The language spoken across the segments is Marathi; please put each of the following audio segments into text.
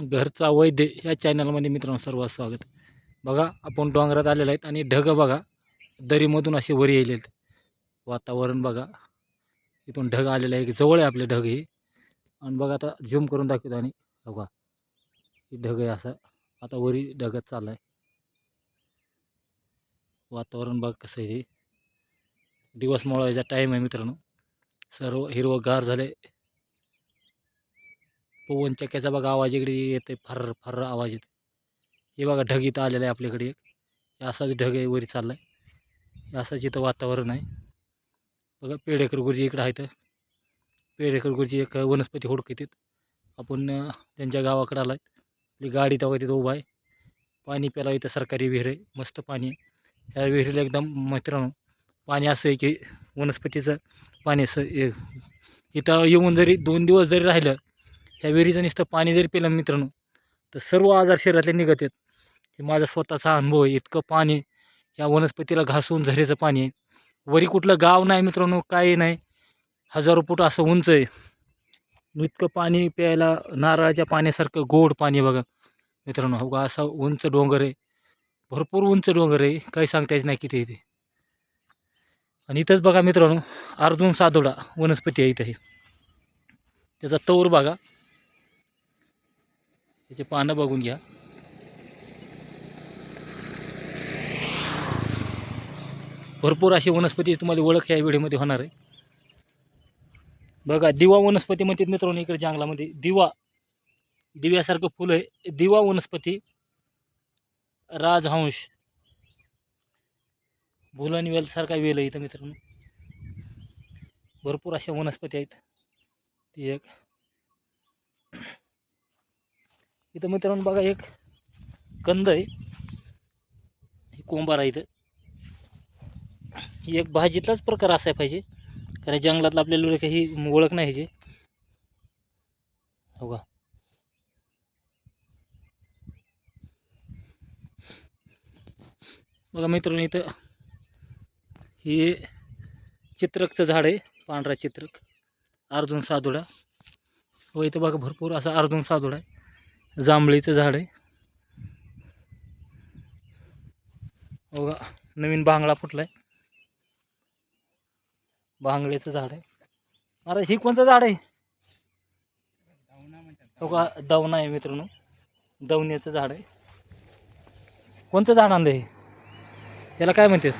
घरचा वैद्य ह्या चॅनलमध्ये मित्रांनो सर्व स्वागत. बघा आपण डोंगरात आलेला आहेत आणि ढग बघा दरीमधून असे वर येईल वातावरण बघा इथून ढग आलेलं आहे जवळ आहे आपले ढग हे. आणि बघा आता झूम करून दाखवतो आणि बघा ही ढग आहे असं. आता वरी ढगत चालला आहे. वातावरण बघ कसं आहे दिवस मोळायचा टाईम आहे मित्रांनो. सर्व हिरवं गार झाले. पवन चक्क्याचा बघा आवाज इकडे येते फर फर आवाज येते हे बघा ढग इथं आलेलं आहे आपल्याकडे एक. हे असाच ढग आहे वरी चाललाय. आहे असंच इथं वातावरण आहे. बघा पेडेकर गुरुजी इकडं आहेत. पेडेकर गुरुजी एक वनस्पती हुडकतात आपण त्यांच्या गावाकडे आहे आपली गाडी तेव्हा तिथं उभा आहे. पाणी प्यायला इथं सरकारी विहीर आहे. मस्त पाणी आहे. ह्या विहिरीला एकदम मित्रांनो पाणी असं आहे की वनस्पतीचं पाणी असं इथं येऊन जरी दोन दिवस जरी राहिलं ह्या विहिरीचं नुसतं पाणी जरी पिलं मित्रांनो तर सर्व आजार शरीरातले निघत आहेत. हे माझा स्वतःचा अनुभव आहे. इतकं पाणी या वनस्पतीला घासून झरेचं पाणी आहे. वरी कुठलं गाव नाही मित्रांनो काही नाही. हजारो फूट असं उंच आहे. इतकं पाणी प्यायला नारळाच्या पाण्यासारखं गोड पाणी बघा. मित्रांनो हो का असा उंच डोंगर आहे. भरपूर उंच डोंगर आहे. काही सांगता येत नाही किती इथे आणि इथंच बघा मित्रांनो अर्जुन सादोडा वनस्पती आहे इथं हे. त्याचा तौर बघा. त्याचे पानं बघून घ्या. भरपूर अशी वनस्पती तुम्हाला ओळख या व्हिडिओमध्ये होणार आहे. बघा दिवा वनस्पती म्हणतात मित्रांनो इकडे जंगलामध्ये. दिवा दिव्यासारखं फुलं आहे. दिवा वनस्पती राजहंश भुलन वेलसारखा वेल आहे इथं मित्रांनो. भरपूर अशा वनस्पती आहेत. ती एक. इथं मित्रांनो बघा एक कंद आहे. हे आहे इथं. ही एक भाजीतलाच प्रकार असाय पाहिजे. कारण जंगलातला आपल्याला काही ओळख नाही ह्याची हो का? बघा मित्रांनो इथं हे चित्रकचं झाड आहे पांढरा चित्रक. अर्जुन साधुडा. व इथं बघा भरपूर असा अर्जुन साधुडा आहे. जांभळीचं झाड आहे. हो का नवीन भांगडा फुटला आहे झाड आहे. अरे ही कोणचं झाड आहे? हो का दवना आहे मित्रांनो. दवण्याचं झाड आहे. कोणचं झाड आणलं हे? याला काय म्हणते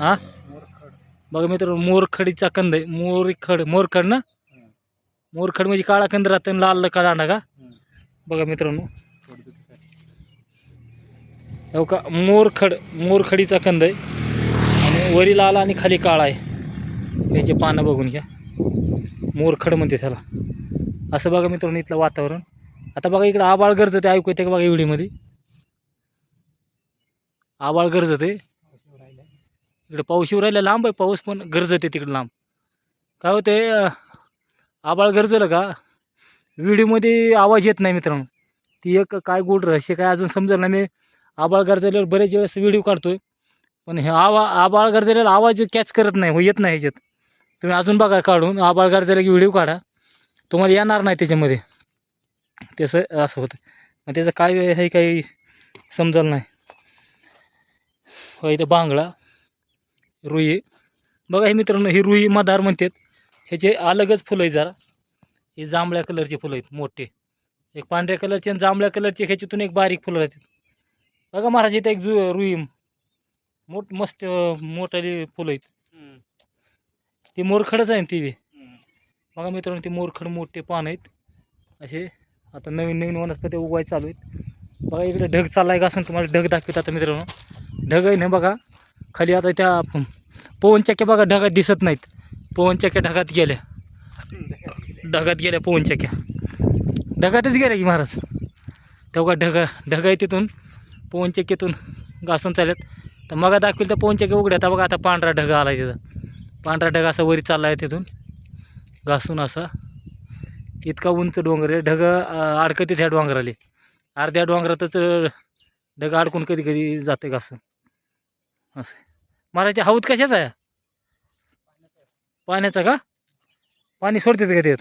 हा? बघा मित्रांनो मोरखडीचा कंद आहे. मोरखड मोरखड ना? मोरखड म्हणजे काळा कंद राहतं आणि लाल काळा का? बघा मित्रांनो. हो का? मोरखड मोरखडीचा कंद आहे. आणि वरी लाल आणि खाली काळा आहे. त्याचे पानं बघून घ्या. मोरखड म्हणते त्याला. असं बघा मित्रांनो इथलं वातावरण. आता बघा इकडं आबाळ गरजत आहे ऐकू येते का बघा एवढीमध्ये? आबाळ गरजत आहे इकडे पाऊस येऊ राहिला लांब आहे पाऊस पण गरजत आहे तिकडे लांब. काय होते आबाळ गरजलं का? व्हिडिओमध्ये आवाज येत नाही मित्रांनो. ती एक काय गोड रहस्य काय अजून समजलं ना मी? आबाळ गरजल्यावर बरेच वेळेस व्हिडिओ काढतोय. पण हे आवा आबाळ गरजलेला आवाज कॅच करत नाही हो येत नाही ह्याच्यात. तुम्ही अजून बघा काढून आबाळ गरजाला की व्हिडिओ काढा. तुम्हाला येणार नाही त्याच्यामध्ये. तसं असं होतं. मग त्याचं काय हे काही समजलं नाही. हो इथं बांगडा रुई. बघा हे मित्रांनो ही रुई मदार म्हणतात. ह्याचे अलगच फुलं आहे जरा हे जांभळ्या कलरचे फुलं आहेत मोठे. एक पांढऱ्या कलरचे आणि जांभळ्या कलरचे ह्याच्यातून एक बारीक फुलं राहतात. बघा महाराज इथं एक जु रुई मोठ मस्त मोठाली फुलं आहेत. ती मोरखडच आहे ना ती बी. बघा मित्रांनो ती मोरखड मोठे पान आहेत. असे आता नवीन नवीन वनस्पती उगवाय चालू आहेत. बघा इकडे ढग चाललाय का असं तुम्हाला ढग दाखवत आता मित्रांनो. ढग आहे ना बघा खाली आता त्या पवनचक्क्या बघा ढगात दिसत नाहीत. पवनचक्क्या ढगात गेल्या. ढगात गेल्या पवनचक्क्या ढगातच गेल्या की महाराज. तेव्हा ढगा ढग आहे तिथून पवनचक्कीतून घासून चालत तर मग दाखवेल तर पवनचक्की उघड्या. आता बघा आता पांढरा ढग आला तिथं. पांढरा ढग असा वरी चालला आहे तिथून. घासून असा. इतका उंच डोंगर आहे. ढग अडकते ह्या डोंगराले. अर्ध्या डोंगरातच ढग अडकून कधी कधी जाते घासून. असं. महाराज ते हौद कशाचा आहे? पाण्याचा का? पाणी सोडतेच का ते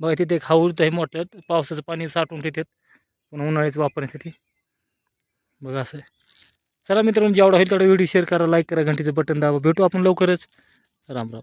बघा तिथे खाऊत आहे मोठं. पावसाचं पाणी साठवून ठेवतात. पण उन्हाळ्याचं वापरण्यासाठी. बघा असं चला मित्रांनो जेवढा होईल तेवढा व्हिडिओ शेअर करा लाईक करा घंटीचं बटन दाबा. भेटू आपण लवकरच. राम राम.